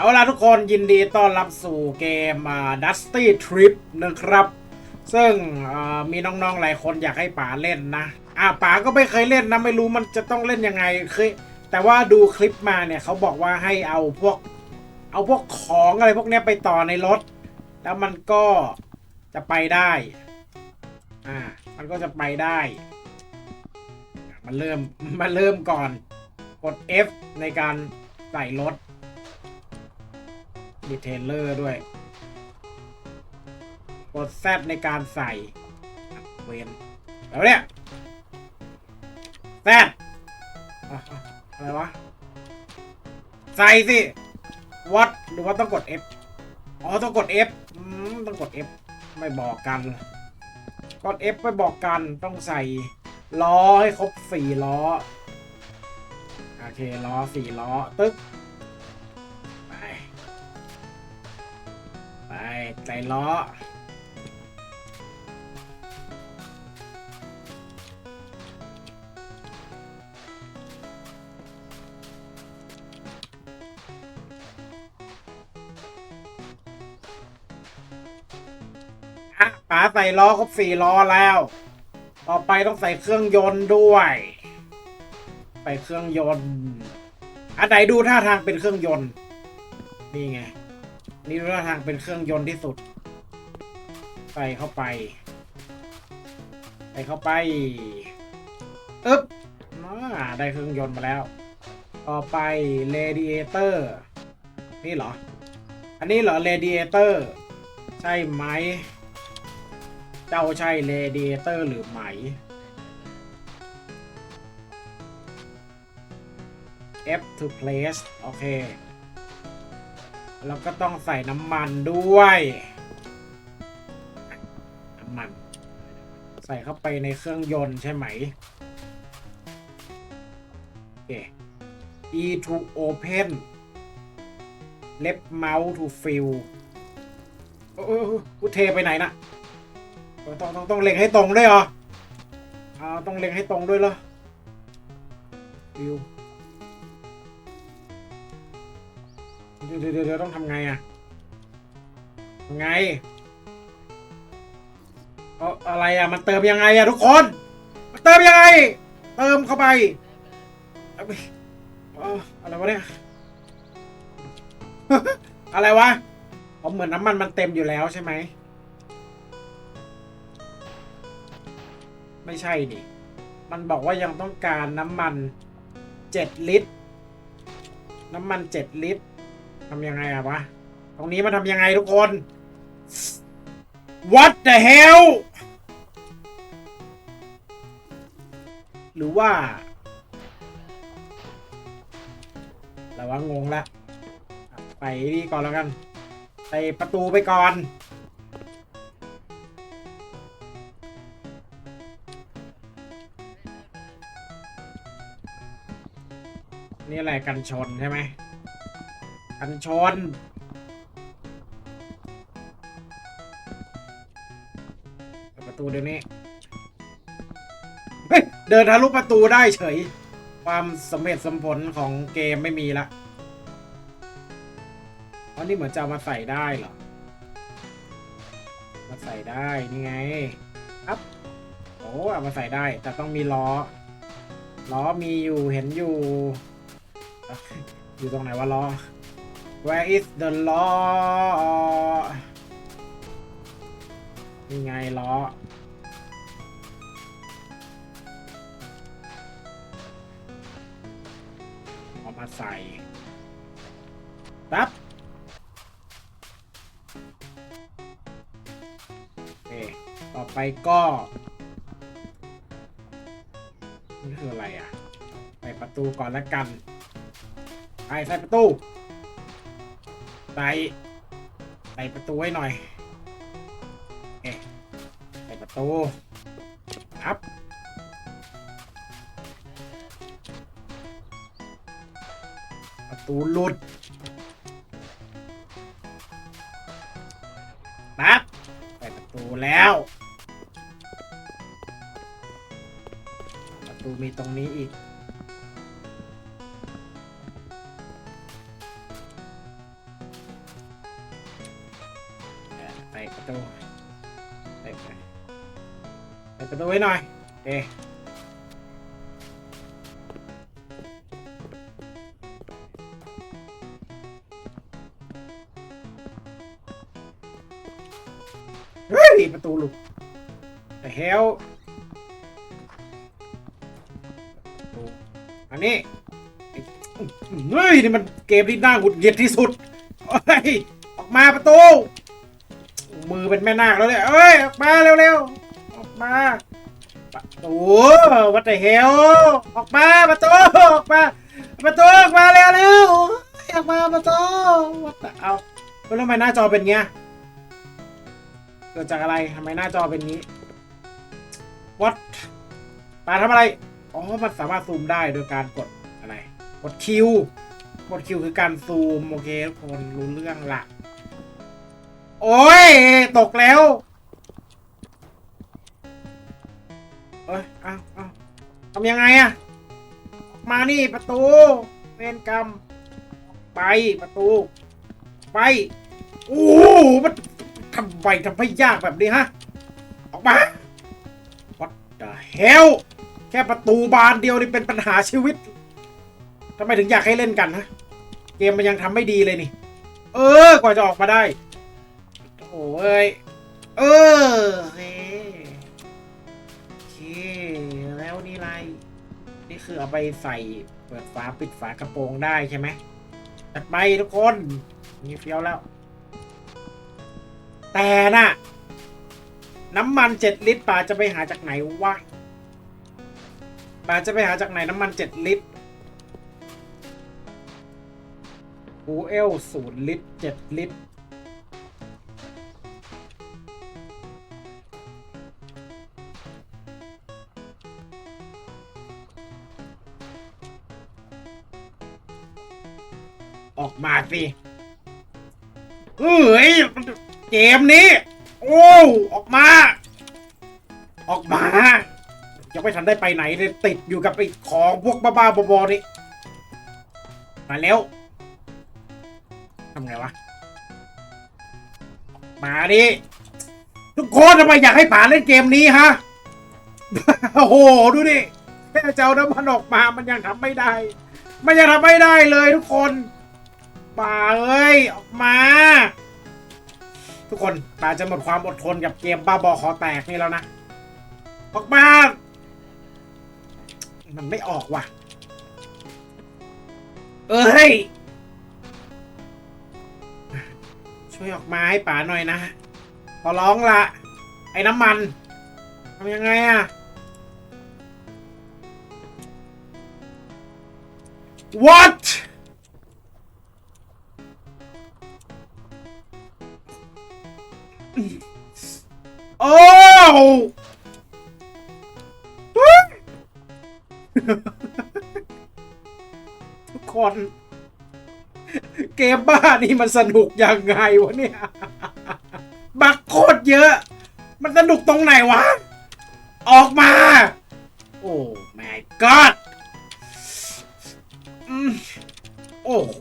เอาล่ะทุกคนยินดีต้อนรับสู่เกม Dusty Trip นะครับ ซึ่งมีน้องๆหลายคนอยากให้ป๋าเล่นนะ อ่าป๋าก็ไม่เคยเล่นนะ ไม่รู้มันจะต้องเล่นยังไงเคยแต่ว่าดูคลิปมาเนี่ยเขาบอกว่าให้เอาพวก เอาพวกของอะไรพวกเนี้ยไปต่อในรถ แล้วมันก็จะไปได้ อ่า มันก็จะไปได้ มันเริ่ม มันเริ่มก่อน กด F ในการใส่รถ มีเทลเลอร์ด้วยกด Z ในการใส่เวนแล้วเนี่ย Z อะอะไรวะ ใส่สิ What หรือว่าต้องกด F อ๋อต้องกด F อืมต้องกด F ไม่บอกกัน กด F ไม่บอกกันต้องใส่ล้อให้ครบสี่ล้อ โอเคล้อสี่ล้อ ตึ๊ก ใส่ล้อ อะป๋าใส่ล้อครบสี่ล้อแล้ว ต่อไปต้องใส่เครื่องยนต์ด้วย ใส่เครื่องยนต์ อันไหนดูท่าทางเป็นเครื่องยนต์ นี่ไง นี่ดูท่าทางเป็นเครื่องยนต์ที่สุด ใส่เข้าไป ใส่เข้าไปอึ๊บอ่าได้เครื่องยนต์มาแล้ว ต่อไป radiator นี่เหรอ อันนี้เหรอ radiator ใช่ไหม เจ้าใช่ radiator หรือไหม F to place โอเค แล้วก็ต้องใส่น้ำมันด้วย น้ำมัน ใส่เข้าไปในเครื่องยนต์ใช่ไหม โอเค E to open left mouse to fill โอ้กูเทไปไหนนะต้องต้องต้องเล็งให้ตรงด้วยเหรอ อ่า ต้องเล็งให้ตรงด้วยเหรอฟิว เดี๋ยวเดี๋ยวเดี๋ยวต้องทำไงอะทำไงเอาอะไรอะมันเติมยังไงอะทุกคนมันเติมยังไง เติมเข้าไปเอาไปเอาอะไรวะเนี่ย อะไรวะเอาเหมือนน้ำมันมันเต็มอยู่แล้วใช่ไหม ไม่ใช่นี่ มันบอกว่ายังต้องการน้ำมันเจ็ดลิตร น้ำมันเจ็ดลิตร ทำยังไงอะวะ ตรงนี้มันทำยังไงทุกคน What the hell หรือว่า แต่ว่างงละอะไปนี่ก่อนแล้วกัน ไปประตูไปก่อนนี่อะไรกันชนใช่ไหม กันชนเปิดประตูเดี๋ยวนี้ เฮ้ย เดินทะลุประตูได้เฉย ความสมเหตุสมผลของเกมไม่มีละเพราะนี่เหมือนจะมาใส่ได้เหรอ มาใส่ได้ นี่ไงครับโอ้เอามาใส่ได้ แต่ต้องมีล้อ ล้อมีอยู่เห็นอยู่ อยู่ตรงไหนวะล้อ Where is the law นี่ไงล้อ เอามาใส่ปั๊บโอเคต่อไปก็นี่คืออะไรอะ ไปประตูก่อนล้วกัน ไปใส่ประตู ใส่ใส่ประตูให้หน่อยเอ๊ะใส่ประตูครับประตูหลุดปั๊บใส่ประตูแล้ว ประตูมีตรงนี้อีก ตูไว้หน่อยเอ๊เฮ้ยประตูหลุดแต่เฮลอันนี้เฮ้ยนี่มันเกมที่น่าหงุดหงิดที่สุดเฮ้ยออกมาประตู มือเป็นแม่นาคแล้วเนี่ยเอ้ย ออกมาเร็วๆ ออกมา ประตูวัดแต่เฮลออกมาประตูออกมาประตูออกมาเร็วออกมาประตูวัดแต่เอาแล้วทำไมหน้าจอเป็นเงี้ยเกิดจากอะไรทำไมหน้าจอเป็นงี้วัดปาทำอะไรอ๋อมันสามารถซูมได้โดยการกดอะไรกดคิวกดคิวคือการซูมโอเคทุกคนรู้เรื่องละโอ้ยตกแล้ว อ้ยเอาเอาทำยังไงอะมานี่ประตูเวรกรรม ไปประตู ไป โอ้โหมันทำไมทำให้ยากแบบนี้ฮะ ออกมา What the hell แค่ประตูบานเดียวนี่เป็นปัญหาชีวิตทำไมถึงอยากให้เล่นกันฮะ เกมมันยังทำไม่ดีเลยนี่ เออ กว่าจะออกมาได้ โอ้ย เออ ไร นี่คือเอาไปใส่เปิดฝาปิดฝากระโปรงได้ใช่ไหมจัดไปทุกคนมีเฟี้ยวแล้ว แต่น่ะ น้ำมันเจ็ดลิตรป่าจะไปหาจากไหนวะป่าจะไปหาจากไหนน้ำมันเจ็ดลิตรฟูเอลศูนย์ลิตรเจ็ดลิตร ออกมาสิเอ้ยเกมนี้ โอ้ออกมา ออกมายังไม่ทันได้ไปไหนเลยติดอยู่กับไอ้ของพวกบ้าๆบอๆนี่มาแล้วทำไงวะมาดิทุกคนทำไมอยากให้ป่าเล่นเกมนี้ฮะโอ้โหดูดิแค่เจะเอาน้ำมันออกมามันยังทำไม่ได้ มันยังทำไม่ได้เลยทุกคน ป่าเอ้ย ออกมา ทุกคนป่าจะหมดความอดทนกับเกมบ้าบอคอแตกนี่แล้วนะ ออกมา มันไม่ออกว่ะ เอ้ย ช่วยออกมาให้ป่าหน่อยนะขอร้องละ ไอ้น้ำมันทำยังไงอะ What โอ้ ทุกคน เกมบ้านี่มันสนุกยังไงวะเนี่ย บักโคตรเยอะ มันสนุกตรงไหนวะ ออกมา โอ้ my god โอ้โห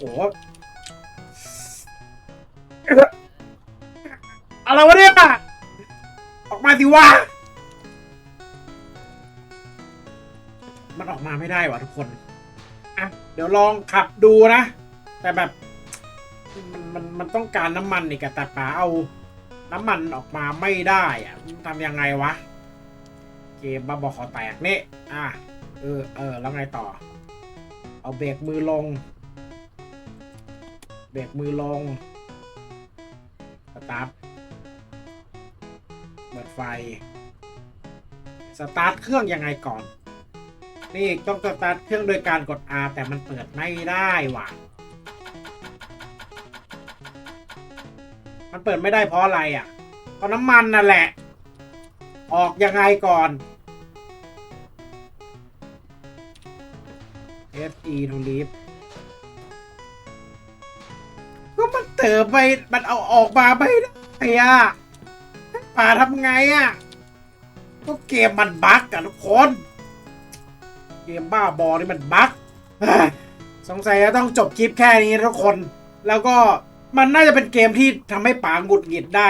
คนอะเดี๋ยวลองขับดูนะ แต่แบบ มันมันมันต้องการน้ำมันนี่กแต่ป๋าเอาน้ำมันออกมาไม่ได้อะทำยังไงวะ เกมบ้าบอขอแตกนี่อะเออเออแล้วไงต่อ เอาเบรกมือลง เบรกมือลงสตาร์ทเปิดไฟ สตาร์ทเครื่องยังไงก่อน นี่ต้องสตาร์ทเครื่องโดยการกด R แต่มันเปิดไม่ได้ว่ะ มันเปิดไม่ได้เพราะอะไรอะ เพราะน้ำมันนั่นแหละ ออกยังไงก่อน FE to leave ก็มันเติมไป มันเอาออกมาไม่ได้อะป่าทำไงอะ ก็เกมมันบั๊กอะทุกคน กมบ้าบอนี่มันบั๊กสงสัยจะต้องจบคลิปแค่นี้ทุกคน แล้วก็มันน่าจะเป็นเกมที่ทำให้ป๋าหงุดหงิดได้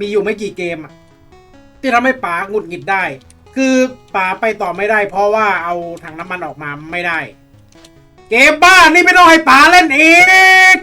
มีอยู่ไม่กี่เกมอะที่ทำให้ป๋าหงุดหงิดได้ คือป๋าไปต่อไม่ได้ เพราะว่าเอาถังน้ำมันออกมาไม่ได้ เกมบ้านี่ไม่ต้องให้ป๋าเล่นอีก